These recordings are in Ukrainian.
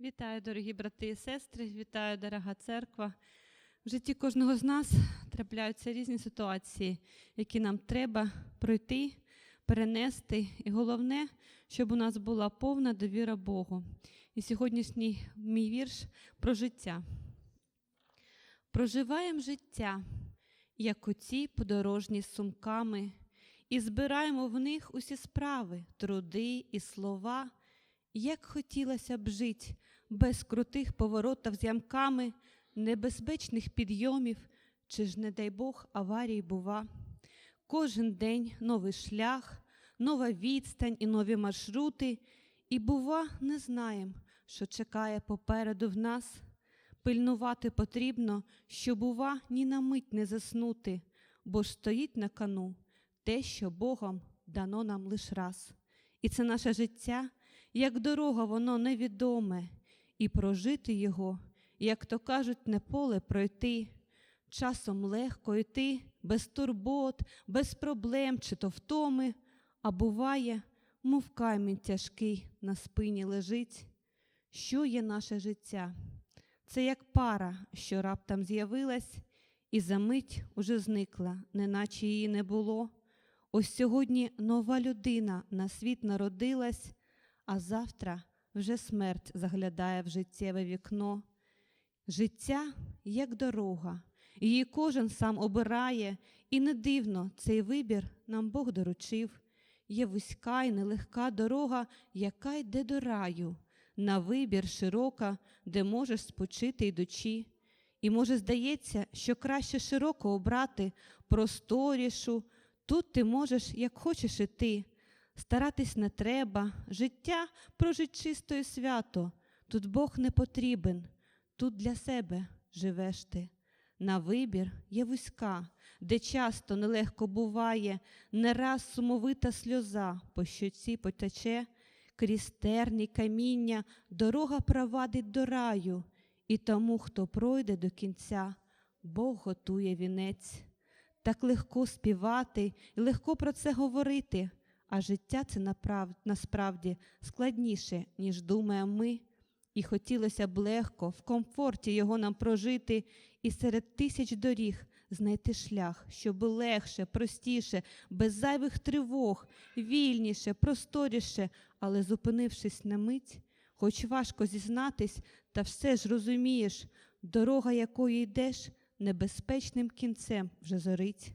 Вітаю, дорогі брати і сестри, вітаю, дорога церква. В житті кожного з нас трапляються різні ситуації, які нам треба пройти, перенести. І головне, щоб у нас була повна довіра Богу. І сьогоднішній мій вірш про життя. Проживаємо життя, як оці подорожні з сумками, і збираємо в них усі справи, труди і слова. Як хотілося б жить без крутих поворотів з ямками, небезпечних підйомів, чи ж, не дай Бог, аварій бува. Кожен день новий шлях, нова відстань і нові маршрути, і, бува, не знаєм, що чекає попереду в нас. Пильнувати потрібно, що, бува, ні на мить не заснути, бо ж стоїть на кону те, що Богом дано нам лиш раз. І це наше життя, як дорога, воно невідоме, і прожити його, як то кажуть, не поле пройти. Часом легко йти, без турбот, без проблем чи то втоми, а буває, мов камінь тяжкий на спині лежить. Що є наше життя? Це як пара, що раптом з'явилась, і за мить уже зникла, неначе її не було. Ось сьогодні нова людина на світ народилась, а завтра вже смерть заглядає в життєве вікно. Життя як дорога, її кожен сам обирає, і не дивно цей вибір нам Бог доручив. Є вузька й нелегка дорога, яка йде до раю, на вибір широка, де можеш спочити йдучи. І, може, здається, що краще широко обрати просторішу, тут ти можеш, як хочеш іти. Старатись не треба, життя прожить чисто і свято. Тут Бог не потрібен, тут для себе живеш ти. На вибір є вузька, де часто нелегко буває, не раз сумовита сльоза по щоці потече, крізь терні каміння дорога провадить до раю, і тому, хто пройде до кінця, Бог готує вінець. Так легко співати і легко про це говорити, а життя це насправді складніше, ніж думаємо ми. І хотілося б легко, в комфорті його нам прожити, і серед тисяч доріг знайти шлях, щоб легше, простіше, без зайвих тривог, вільніше, просторіше, але зупинившись на мить, хоч важко зізнатись, та все ж розумієш, дорога, якою йдеш, небезпечним кінцем вже зорить.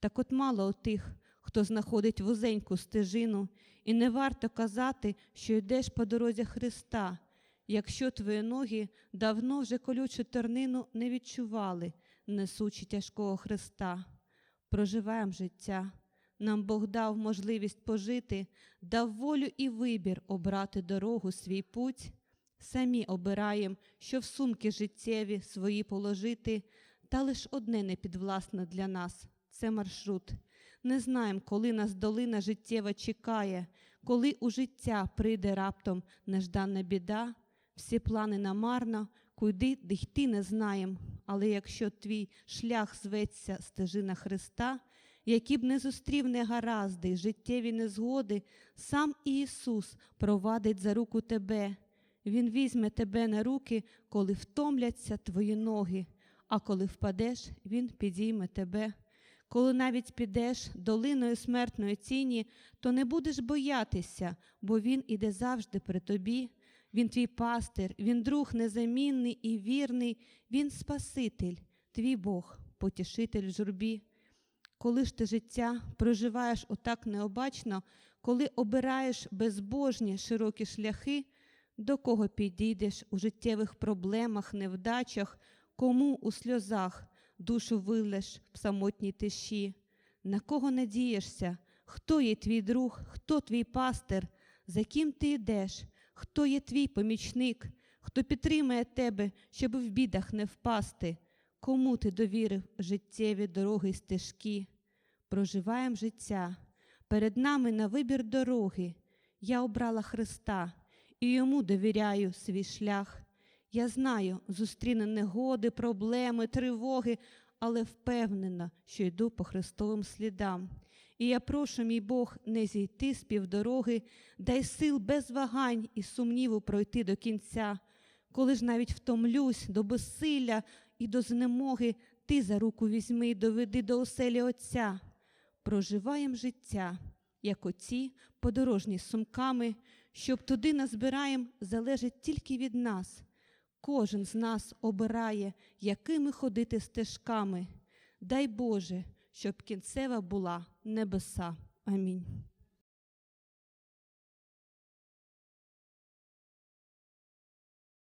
Так от мало у тих, хто знаходить вузеньку стежину, і не варто казати, що йдеш по дорозі Христа, якщо твої ноги давно вже колючу тернину не відчували, несучи тяжкого Христа. Проживаємо життя. Нам Бог дав можливість пожити, дав волю і вибір обрати дорогу, свій путь. Самі обираємо, що в сумки життєві свої положити, та лиш одне не підвласне для нас це маршрут. Не знаємо, коли нас долина життєва чекає, коли у життя прийде раптом неждана біда, всі плани намарно, куди йти не знаєм. Але якщо твій шлях зветься стежина Христа, які б не зустрів негаразди, життєві незгоди, сам Ісус провадить за руку тебе. Він візьме тебе на руки, коли втомляться твої ноги, а коли впадеш, Він підійме тебе. Коли навіть підеш долиною смертної тіні, то не будеш боятися, бо Він іде завжди при тобі. Він твій пастир, він друг незамінний і вірний, він Спаситель, твій Бог, потішитель в журбі. Коли ж ти життя проживаєш отак необачно, коли обираєш безбожні широкі шляхи, до кого підійдеш у життєвих проблемах, невдачах, кому у сльозах душу вилеш в самотній тиші, на кого надієшся, хто є твій друг, хто твій пастир, за ким ти йдеш, хто є твій помічник, хто підтримає тебе, щоб в бідах не впасти, кому ти довірив життєві дороги й стежки. Проживаємо життя. Перед нами на вибір дороги. Я обрала Христа і йому довіряю свій шлях. Я знаю, зустріну негоди, проблеми, тривоги, але впевнена, що йду по Христовим слідам. І я прошу, мій Бог, не зійти з півдороги, дай сил без вагань і сумніву пройти до кінця. коли ж навіть втомлюсь до безсилля і до знемоги, ти за руку візьми й доведи до оселі Отця. Проживаєм життя, як оці подорожні з сумками, щоб туди назбираєм, залежить тільки від нас. Кожен з нас обирає, якими ходити стежками. Дай Боже, щоб кінцева була небеса. Амінь.